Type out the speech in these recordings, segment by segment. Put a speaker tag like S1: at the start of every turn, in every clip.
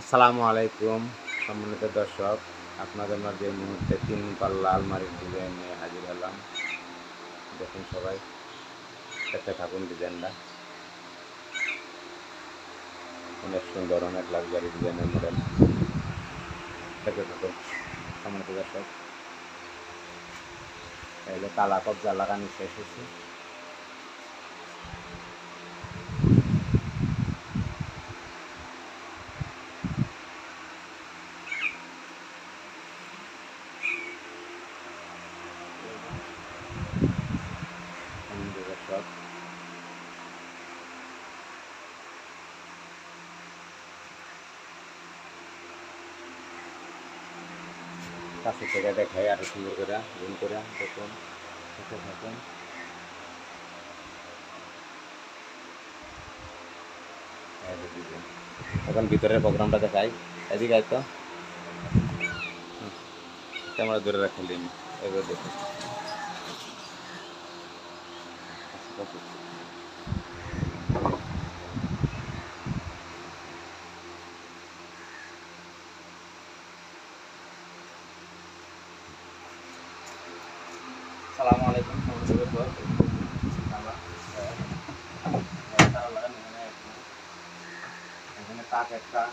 S1: আসসালামু আলাইকুম, সম্মানিত দর্শক। আপনাদের মাঝে মুহূর্তে তিন পাল্লা আলমারির ডিজাইন নিয়ে হাজির হলাম। দেখুন সবাই, দেখতে থাকুন ডিজাইনটা। অনেক সুন্দর, অনেক লাক্সারি ডিজাইনের মডেল দেখতে থাকুন, সম্মানিত দর্শক। যে কালা কবজা লাগানো শেষ হয়েছে। সম্মানিত কাছে থেকে দেখাই আরও সুন্দর করে জুম করে দেখুন দেখতে থাকুন। এখন ভিতরের প্রোগ্রামটা দেখাই। এদিকে তো। ক্যামেরা দূরে রাখেন দিন। এবার দেখুন। সালামু আলাইকুম সম্মানিত দর্শক আমরা, আহ, তারা লাগান এখানে একটা-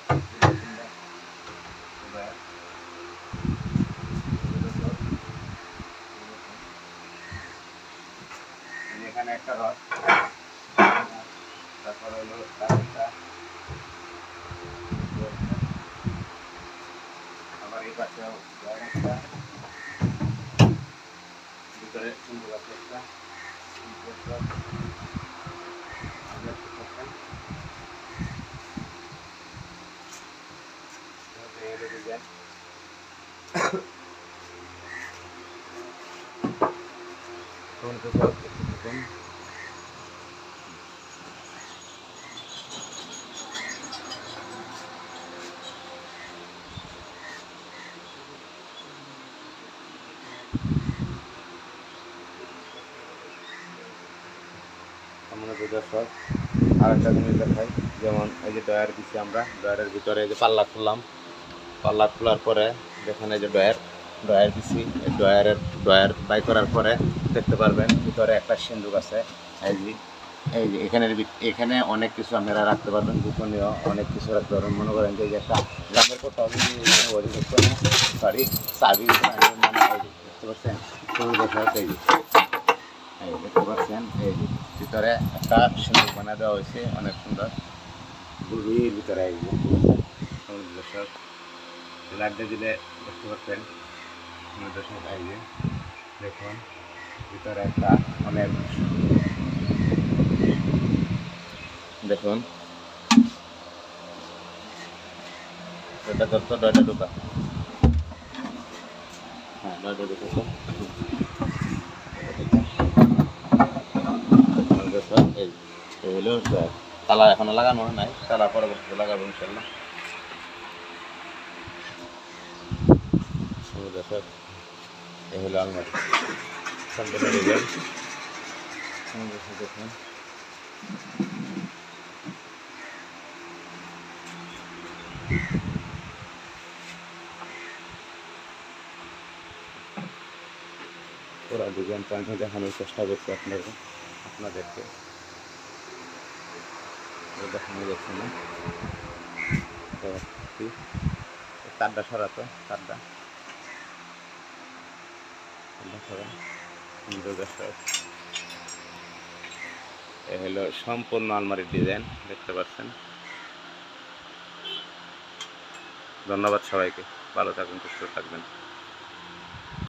S1: এখানে তাক একটা দুটো, তিনটা, এবার, এই যে এখানে একটা রড তারপরে হলো তার একটা আবার এই পাশেও রড একটা ভিতরে সুন্দর আছে একটা সুন্দর একটা। আমরা যেমন এই যে ডয়ার দিচ্ছি আমরা ডয়ারের ভিতরে এই যে পাল্লা খুললাম পাল্লা খোলার পরে এই যে ডয়ার ডয়ার দিছি ডয়ারের ডয়ার বাই করার পরে দেখতে পারবেন, ভিতরে একটা সিন্দুক আছে, এই যে এই যে এখানের এখানে অনেক কিছু আপনারা রাখতে পারবেন, গোপনীয় অনেক কিছু রাখতে পারবেন। মনে করেন যে একটা গ্রামের কোথাও সরি চাবি দেখতে পাচ্ছেন, ছবি দেখা যাচ্ছে এই এই দেখতে পাচ্ছেন, এই ভিতরে একটা সিন্দুক বানা দেওয়া হয়েছে, অনেক সুন্দর। গুড়ির ভিতরে এই দর্শক লাইটটা দিলে দেখতে পাচ্ছেন দর্শক, এই দেখুন। ভিতরে একটা অনেক দেখুন। এটা করতো ডয়টা ঢুকা হ্যাঁ ডয়টা ঢুকা এই হলো। তালা এখনও লাগানো নাই। তালা পরবর্তীতে লাগাবো ইনশাল্লাহ এই হলো আলমারি। পুরো ডিজাইনটা আমি দেখানোর চেষ্টা করছি আপনাদের আপনাদেরকে দেখানো যাচ্ছে না তো তারটা সরাতো তারটা সরা সুন্দর দেখা এ হলো সম্পূর্ণ আলমারির ডিজাইন, দেখতে পাচ্ছেন। ধন্যবাদ সবাইকে, ভালো থাকবেন সুস্থ থাকবেন।